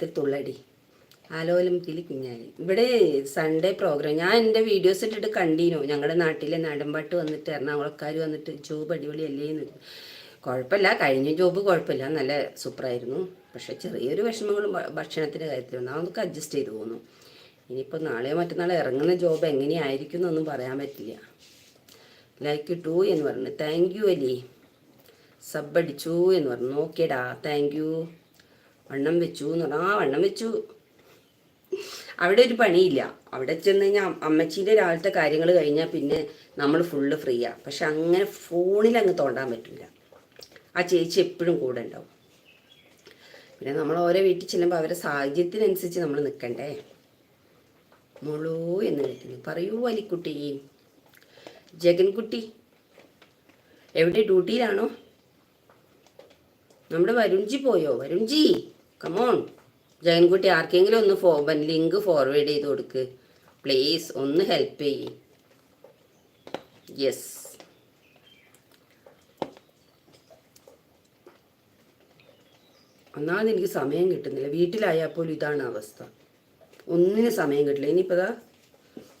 ആലത്തിൽ തുള്ളടി ആലോലത്തിൽ കുഞ്ഞാലി. ഇവിടെ Sunday programme ഞാൻ എന്റെ വീഡിയോസ് ഇട്ടിട്ട് കണ്ടീനു. ഞങ്ങളുടെ നാട്ടിലെ നാടൻപാട്ട് വന്നിട്ട് എറണാകുളക്കാർ വന്നിട്ട് ജോബ് അടിപൊളിയല്ലേ എന്ന്. കുഴപ്പമില്ല കഴിഞ്ഞ ജോബ് കുഴപ്പമില്ല നല്ല സൂപ്പറായിരുന്നു. പക്ഷേ ചെറിയൊരു വിഷമങ്ങളും ഭക്ഷണത്തിന്റെ കാര്യത്തിൽ വന്നു അതൊക്കെ അഡ്ജസ്റ്റ് ചെയ്ത് പോകുന്നു ഇനിയിപ്പോൾ നാളെയോ മറ്റന്നാളോ ഇറങ്ങുന്ന ജോബ് എങ്ങനെയായിരിക്കും എന്നൊന്നും പറയാൻ പറ്റില്ല. ലൈക്ക് ടു എന്ന് പറഞ്ഞു. Thank you Ali. സബ് അടിച്ചു എന്ന് പറഞ്ഞു. ഓക്കേടാ താങ്ക് യു വണ്ണം വെച്ചു എന്ന് പറഞ്ഞു ആ വണ്ണം വെച്ചു. അവിടെ ഒരു പണിയില്ല. അവിടെ ചെന്ന് കഴിഞ്ഞാൽ അമ്മച്ചീന്റെ രാവിലത്തെ കാര്യങ്ങൾ കഴിഞ്ഞാൽ പിന്നെ നമ്മൾ ഫുള്ള് ഫ്രീയാ പക്ഷെ അങ്ങനെ ഫോണിൽ അങ്ങ് തോണ്ടാൻ പറ്റില്ല. ആ ചേച്ചി എപ്പോഴും കൂടെ ഉണ്ടാവും. പിന്നെ നമ്മൾ ഓരോ വീട്ടിൽ ചെല്ലുമ്പോൾ അവരെ സാഹചര്യത്തിനനുസരിച്ച് നമ്മൾ നിൽക്കണ്ടേ മുളൂ എന്ന് വിളിക്കുന്നു. പറയൂ അലിക്കുട്ടി. ജഗൻകുട്ടി എവിടെ? ഡ്യൂട്ടിയിലാണോ? നമ്മുടെ വരുൺജി പോയോ? വരുൺജി? കമോൺ ജഗൻകുട്ടി ആർക്കെങ്കിലും ഒന്ന് ഫോ ലിങ്ക് ഫോർവേഡ് ചെയ്ത് കൊടുക്ക്. പ്ലീസ് ഒന്ന് ഹെൽപ്പ് ചെയ്യ്. യെസ് ഒന്നാമത് എനിക്ക് സമയം കിട്ടുന്നില്ല. വീട്ടിലായാൽ പോലും ഇതാണ് അവസ്ഥ. ഒന്നിനും സമയം കിട്ടില്ല. ഇനിയിപ്പോൾ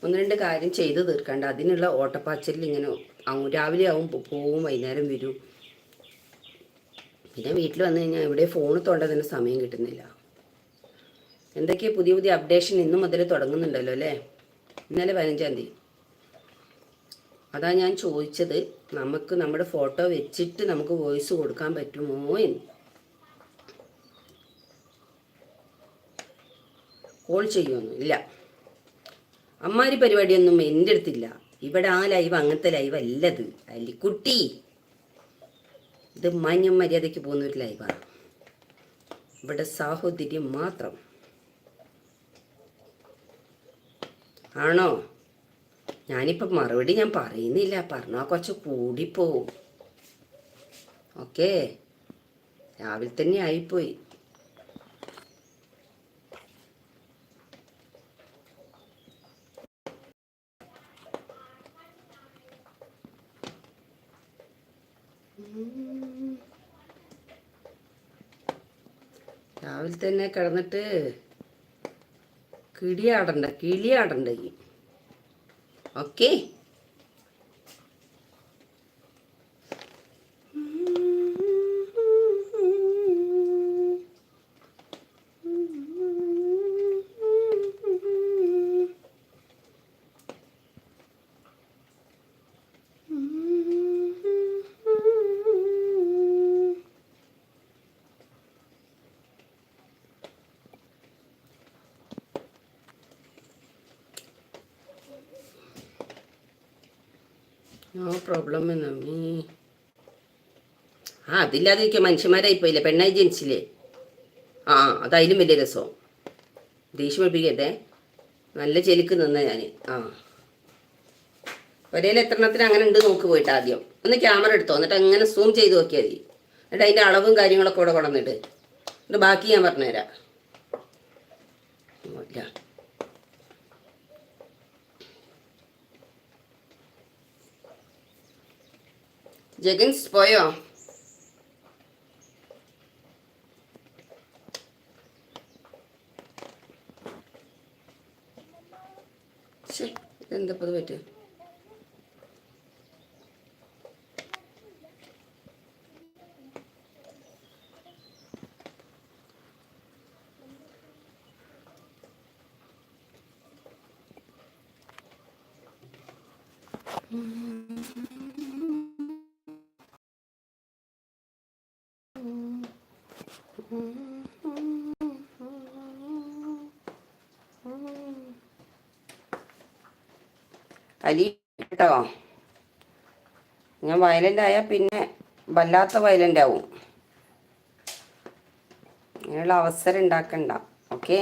ഒന്ന് രണ്ട് കാര്യം ചെയ്ത് തീർക്കണ്ട. അതിനുള്ള ഓട്ടപ്പാച്ചലിൽ ഇങ്ങനെ രാവിലെ ആവും പോവും വൈകുന്നേരം വരും. പിന്നെ വീട്ടിൽ വന്നു കഴിഞ്ഞാൽ ഇവിടെ ഫോൺ തോണ്ടതിന് സമയം കിട്ടുന്നില്ല. എന്തൊക്കെയാ പുതിയ പുതിയ അപ്ഡേഷൻ ഇന്നു മുതൽ തുടങ്ങുന്നുണ്ടല്ലോ അല്ലേ? ഇന്നലെ പതിനഞ്ചാം തീയതി. അതാ ഞാൻ ചോദിച്ചത് നമുക്ക് നമ്മുടെ ഫോട്ടോ വെച്ചിട്ട് നമുക്ക് വോയിസ് കൊടുക്കാൻ പറ്റുമോ എന്ന്. കോൾ ചെയ്യുമൊന്നും ഇല്ല. അമ്മാരി പരിപാടിയൊന്നും എന്റെ അടുത്തില്ല. ഇവിടെ ആ ലൈവ് അങ്ങനത്തെ ലൈവ് അല്ലത്. അല്ലിക്കുട്ടി. ഇത് മാന്യം മര്യാദയ്ക്ക് പോകുന്ന ഒരു ലൈവാണ് ഇവിടെ സാഹോദര്യം മാത്രം. ആണോ? ഞാനിപ്പോൾ മറുപടി ഞാൻ പറയുന്നില്ല. പറഞ്ഞാൽ കുറച്ച് കൂടിപ്പോവും. ഓക്കേ രാവിലെ തന്നെ ആയിപ്പോയി. രാവിലെ തന്നെ കിടന്നിട്ട് കിടിയാടണ്ട കിളിയാടണ്ട ഓക്കെ നോ പ്രോബ്ലം നമ്മീ ആ അതില്ലാതിരിക്കുക മനുഷ്യന്മാരായി പോയില്ലേ പെണ്ണായി ജനിച്ചില്ലേ? ആ അതായാലും വലിയ രസം. ദേഷ്യം പഠിപ്പിക്കട്ടെ നല്ല ചെലിക്ക് നിന്ന ഞാൻ ആ. ഒരേ എത്രണത്തിന് അങ്ങനെ ഉണ്ട് നോക്ക് പോയിട്ട് ആദ്യം. ഒന്ന് ക്യാമറ എടുത്തോ. എന്നിട്ട് അങ്ങനെ സൂം ചെയ്ത് നോക്കിയാൽ മതി. എന്നിട്ട് അതിന്റെ അളവും കാര്യങ്ങളൊക്കെ കൂടെ കൊണ്ടുവന്നിട്ട്. എന്നിട്ട് ബാക്കി ഞാൻ പറഞ്ഞുതരാം. ജഗൻസ് പോയോ ശ്ശേ, ഇതെന്താ ഇപ്പൊ ഇത് അലി കേട്ടോ. ഞാൻ വയലന്റ് ആയാൽ പിന്നെ വല്ലാത്ത വയലന്റ് ആവും അങ്ങനെയുള്ള അവസരം ഉണ്ടാക്കണ്ട. ഓക്കെ?